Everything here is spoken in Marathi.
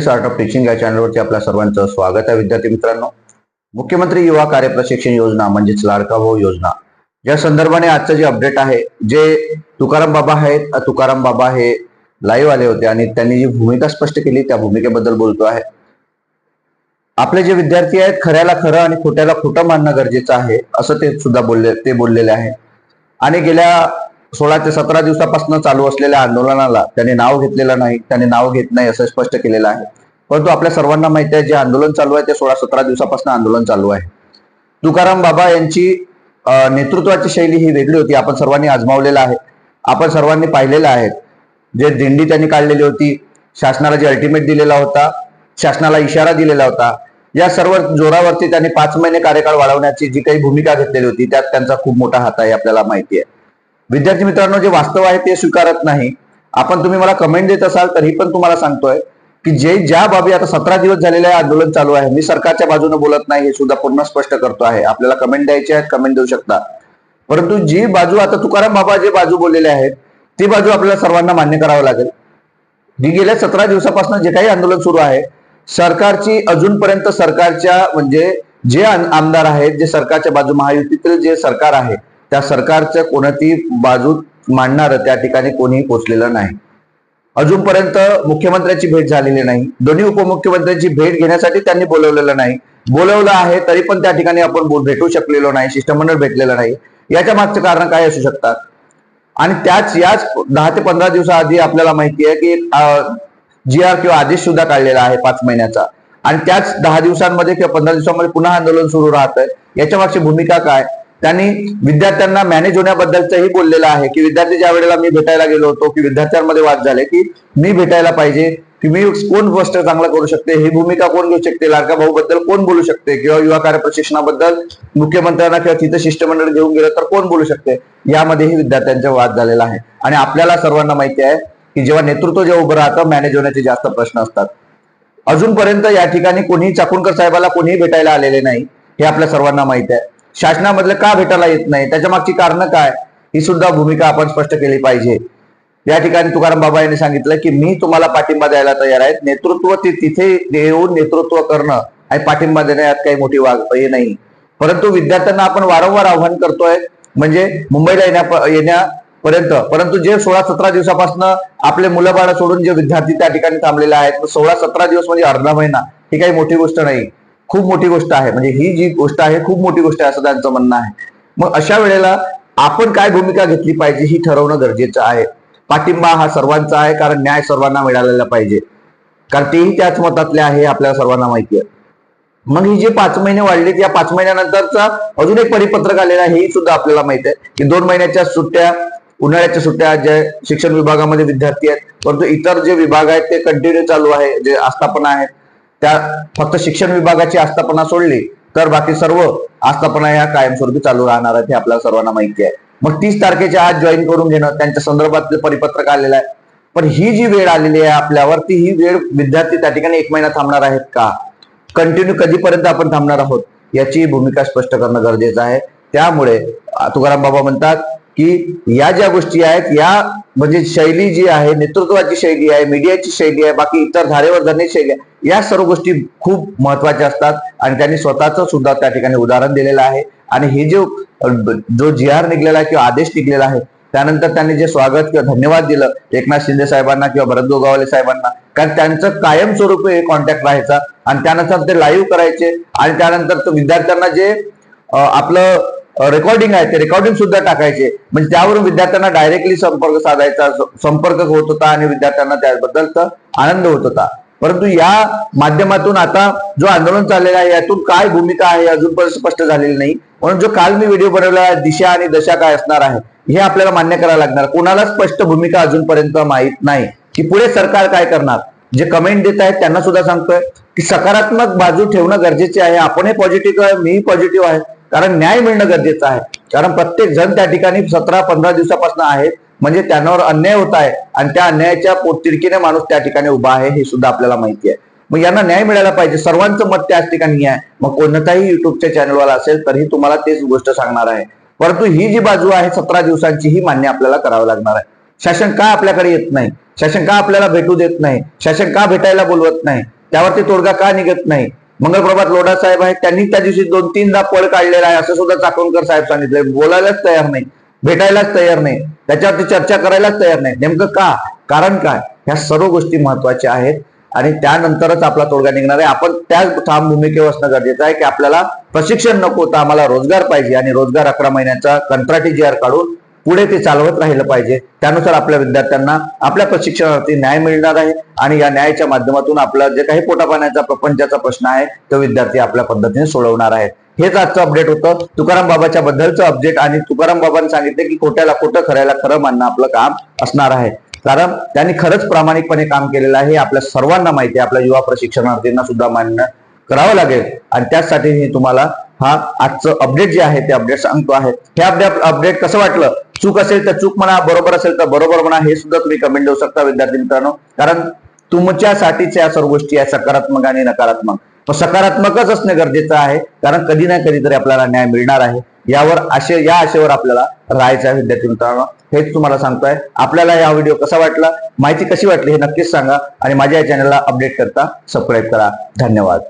स्टार्टअप टीचिंग या चॅनलवरती आपल्या सर्वांचं स्वागत आहे विद्यार्थी मित्रांनो. मुख्यमंत्री युवा कार्य प्रशिक्षण योजना म्हणजेच लाडका भाऊ योजना. या संदर्भाने आजचं जे अपडेट आहे जे तुकाराम बाबा आहेत तुकाराम बाबा हे लाईव्ह आले होते आणि त्यांनी जी भूमिका स्पष्ट केली त्या भूमिकेबद्दल बोलतो आहे. आपले जे विद्यार्थी आहेत खऱ्याला खरं आणि खोट्याला खोटं मानणं गरजेचं आहे असं ते सुद्धा बोलले ते बोललेले आहे. आणि गेल्या सोळा ते सतरा दिवसापासून चालू असलेल्या आंदोलनाला त्याने नाव घेतलेलं नाही त्याने नाव घेत नाही असं स्पष्ट केलेलं आहे. परंतु आपल्या सर्वांना माहिती आहे जे आंदोलन चालू आहे ते सोळा सतरा दिवसापासून आंदोलन चालू आहे. तुकाराम बाबा यांची नेतृत्वाची शैली ही वेगळी होती. आपण सर्वांनी आजमावलेलं आहे. आपण सर्वांनी पाहिलेलं आहे. जे दिंडी त्यांनी काढलेली होती शासनाला जे अल्टिमेट दिलेला होता शासनाला इशारा दिलेला होता या सर्व जोरावरती त्यांनी पाच महिने कार्यकाळ वाढवण्याची जी काही भूमिका घेतलेली होती त्यात त्यांचा खूप मोठा हात आहे आपल्याला माहिती आहे. विद्यार्थी मित्रांनो जे वास्तव आहे ते स्वीकारत नाही. आपण तुम्ही मला कमेंट देत असाल तरी पण तुम्हाला सांगतोय की जे ज्या बाबी आता सतरा दिवस झालेले आंदोलन चालू आहे मी सरकारच्या बाजूने बोलत नाही हे सुद्धा पूर्ण स्पष्ट करतो आहे. आपल्याला कमेंट द्यायचे आहेत कमेंट देऊ शकता. परंतु जी बाजू आता तुकाराम बाबा जे बाजू बोललेले आहेत ती बाजू आपल्याला सर्वांना मान्य करावं लागेल. जी गेल्या सतरा दिवसापासून जे काही आंदोलन सुरू आहे सरकारची अजूनपर्यंत सरकारच्या म्हणजे जे आमदार आहेत जे सरकारच्या बाजू महायुतीतील जे सरकार आहे त्या सरकारच्या कोणतीही बाजू मांडणारं त्या ठिकाणी कोणीही पोचलेलं नाही. अजूनपर्यंत मुख्यमंत्र्यांची भेट झालेली नाही. दोन्ही उपमुख्यमंत्र्यांची भेट घेण्यासाठी त्यांनी बोलवलेलं नाही. बोलवलं आहे तरी पण त्या ठिकाणी आपण भेटू शकलेलो नाही शिष्टमंडळ भेटलेलं नाही. याच्या मागचं कारण काय असू शकतात? आणि त्याच याच दहा ते पंधरा दिवसाआधी आपल्याला माहिती आहे की जी आर किंवा आदेश सुद्धा काढलेला आहे पाच महिन्याचा. आणि त्याच दहा दिवसांमध्ये किंवा पंधरा दिवसांमध्ये पुन्हा आंदोलन सुरू राहत आहे याच्या मागची भूमिका काय? त्यांनी विद्यार्थ्यांना मॅनेज होण्याबद्दलचंही बोललेलं आहे की विद्यार्थी ज्या वेळेला मी भेटायला गेलो होतो की विद्यार्थ्यांमध्ये वाद झाले की मी भेटायला पाहिजे की मी कोण गोष्ट चांगलं करू शकते ही भूमिका कोण घेऊ शकते लाडका भाऊ बद्दल कोण बोलू शकते किंवा युवा कार्य प्रशिक्षणाबद्दल मुख्यमंत्र्यांना किंवा तिथं शिष्टमंडळ घेऊन गेलं तर कोण बोलू शकते यामध्येही विद्यार्थ्यांचा वाद झालेला आहे. आणि आपल्याला सर्वांना माहिती आहे की जेव्हा नेतृत्व जेव्हा उभं राहतं मॅनेज होण्याचे जास्त प्रश्न असतात. अजूनपर्यंत या ठिकाणी कोणीही चाकूनकर साहेबाला कोणीही भेटायला आलेले नाही हे आपल्या सर्वांना माहिती आहे. शासनामधलं का भेटायला येत नाही? त्याच्या मागची कारणं काय? ही सुद्धा भूमिका आपण स्पष्ट केली पाहिजे. या ठिकाणी तुकाराम बाबा यांनी सांगितलं की मी तुम्हाला पाठिंबा द्यायला तयार आहे नेतृत्व ते तिथे येऊन नेतृत्व करणं आणि पाठिंबा देणं यात काही मोठी वाग हे नाही. परंतु विद्यार्थ्यांना आपण वारंवार आव्हान करतोय म्हणजे मुंबईला येण्या येण्यापर्यंत. परंतु जे सोळा सतरा दिवसापासून आपले मुलं बाळ सोडून जे विद्यार्थी त्या ठिकाणी थांबलेले आहेत सोळा सतरा दिवस म्हणजे अर्धा महिना ही काही मोठी गोष्ट नाही. खूप मोठी गोष्ट आहे. म्हणजे ही जी गोष्ट आहे खूप मोठी गोष्ट आहे असं त्यांचं म्हणणं आहे. मग अशा वेळेला आपण काय भूमिका घेतली पाहिजे ही ठरवणं गरजेचं आहे. पाठिंबा हा सर्वांचा आहे कारण न्याय सर्वांना मिळालेला पाहिजे. कारण तेही त्याच मतातले आहे आपल्याला सर्वांना माहिती आहे. मग ही जे पाच महिने वाढलेत या पाच महिन्यानंतरचा अजून एक परिपत्रक आलेलं आहे हे सुद्धा आपल्याला माहिती आहे. की दोन महिन्याच्या सुट्ट्या उन्हाळ्याच्या सुट्ट्या ज्या शिक्षण विभागामध्ये विद्यार्थी आहेत परंतु इतर जे विभाग आहेत ते कंटिन्यू चालू आहे जे आस्थापना आहेत. त्या फक्त शिक्षण विभागाची आस्थापना सोडली तर बाकी सर्व आस्थापना या कायमस्वरूपी चालू राहणार आहेत हे आपल्या सर्वांना माहिती आहे. मग तीस तारखेच्या आज जॉईन करून घेणं त्यांच्या संदर्भातलं परिपत्रक आलेलं आहे. पण ही जी वेळ आलेली आहे आपल्यावर ती ही वेळ विद्यार्थी त्या ठिकाणी एक महिना थांबणार आहेत का? कंटिन्यू कधीपर्यंत आपण थांबणार आहोत? याची भूमिका स्पष्ट करणं गरजेचं आहे. त्यामुळे तुकाराम बाबा म्हणतात की या ज्या गोष्टी आहेत या म्हणजे शैली जी आहे नेतृत्वाची शैली आहे मीडियाची शैली आहे बाकी इतर धारेवर धरण्याची शैली आहे या सर्व गोष्टी खूप महत्त्वाच्या असतात. आणि त्यांनी स्वतःच सुद्धा त्या ठिकाणी उदाहरण दिलेलं आहे. आणि हे जो जो जी आर निघलेला आहे किंवा आदेश निघलेला आहे त्यानंतर त्यांनी जे स्वागत किंवा धन्यवाद दिलं एकनाथ शिंदे साहेबांना किंवा भरत गोगावले साहेबांना कारण त्यांचं कायमस्वरूपी कॉन्टॅक्ट राहायचा. आणि त्यानंतर ते लाईव्ह करायचे. आणि त्यानंतर तो विद्यार्थ्यांना जे आपलं रेकॉर्डिंग आहे ते रेकॉर्डिंग सुद्धा टाकायचे. म्हणजे त्यावरून विद्यार्थ्यांना डायरेक्टली संपर्क साधायचा संपर्क होत होता आणि विद्यार्थ्यांना त्याबद्दलचा आनंद होत होता. परंतु या माध्यमातून आता जो आंदोलन चाललेला आहे यातून काय भूमिका आहे अजूनपर्यंत स्पष्ट झालेली नाही. म्हणून जो काल मी व्हिडिओ बनवला आहे दिशा आणि दशा काय असणार आहे हे आपल्याला मान्य करायला लागणार. कोणाला स्पष्ट भूमिका अजूनपर्यंत माहीत नाही. की पुढे सरकार काय करणार? जे कमेंट देत आहेत त्यांना सुद्धा सांगतोय की सकारात्मक बाजू ठेवणं गरजेचे आहे. आपणही पॉझिटिव्ह आहे पॉझिटिव्ह आहे. कारण न्याय मिळणं गरजेचं आहे. कारण प्रत्येक जण त्या ठिकाणी सतरा पंधरा दिवसापासून आहेत. म्हणजे त्यांच्यावर अन्याय होत आहे. आणि त्या अन्यायाच्या पोटतिडकीने माणूस त्या ठिकाणी उभा आहे हे सुद्धा आपल्याला माहिती आहे. मग यांना न्याय मिळायला पाहिजे. सर्वांचं मत त्याच ठिकाणी आहे. मग कोणताही युट्यूबच्या चॅनलवाला असेल तरीही तुम्हाला तेच गोष्ट सांगणार आहे. परंतु ही जी बाजू आहे सतरा दिवसांची ही मान्य आपल्याला करावं लागणार आहे. शासन का आपल्याकडे येत नाही? शासन का आपल्याला भेटू देत नाही? शासन का भेटायला बोलवत नाही? त्यावरती तोडगा का निघत नाही? मंगलप्रभात लोढा साहेब आहेत. त्यांनी त्या दिवशी दोन तीनदा पळ काढलेला आहे. असं सुद्धा चाकणकर साहेब सांगितलंय. बोलायलाच तयार नाही. भेटायलाच तयार नाही. त्याच्यावरती चर्चा करायलाच तयार नाही. नेमकं का? कारण काय? ह्या सर्व गोष्टी महत्त्वाच्या आहेत. आणि त्यानंतरच आपला तोडगा निघणार आहे. आपण त्याच ठाम भूमिकेवर असणं गरजेचं आहे की आपल्याला प्रशिक्षण नको तर आम्हाला रोजगार पाहिजे. आणि रोजगार अकरा महिन्याचा कंत्राटी जी आर काढून पुढे ते चालवत राहिलं पाहिजे. त्यानुसार आपल्या विद्यार्थ्यांना आपल्या प्रशिक्षणार्थी न्याय मिळणार आहे आणि या न्यायाच्या माध्यमातून आपला जे काही पोटापाण्याचा प्रपंचाचा प्रश्न आहे तो विद्यार्थी आपल्या पद्धतीने सोडवणार आहे. हेच आजचं अपडेट होतं. तुकाराम बाबाच्या बद्दलचं अपडेट आणि तुकाराम बाबांनी सांगितले की खोट्याला खोटं खऱ्याला खरं मानणं आपलं काम असणार आहे. कारण त्यांनी खरंच प्रामाणिकपणे काम केलेलं आहे हे आपल्या सर्वांना माहिती आहे. आपल्या युवा प्रशिक्षणार्थींना सुद्धा मान्य करावं लागेल. आणि त्याचसाठी मी तुम्हाला हा आजचं अपडेट जे आहे ते अपडेट सांगतो आहे. हे अपडेट अपडेट कसं वाटलं? चूक असेल तर चूक म्हणा बरोबर असेल तर बरोबर म्हणा हे सुद्धा तुम्ही कमेंट देऊ शकता विद्यार्थी मित्रांनो. कारण तुमच्यासाठीच्या या सर्व गोष्टी आहे सकारात्मक आणि नकारात्मक. सकारात्मकच असणं गरजेचं आहे कारण कधी ना कधीतरी आपल्याला न्याय मिळणार आहे. यावर आशे या आशेवर आपल्याला राहायचं आहे विद्यार्थी मित्रांनो. हेच तुम्हाला सांगतोय. आपल्याला या व्हिडिओ कसा वाटला माहिती कशी वाटली हे नक्कीच सांगा. आणि माझ्या या चॅनलला अपडेट करता सबस्क्राईब करा. धन्यवाद.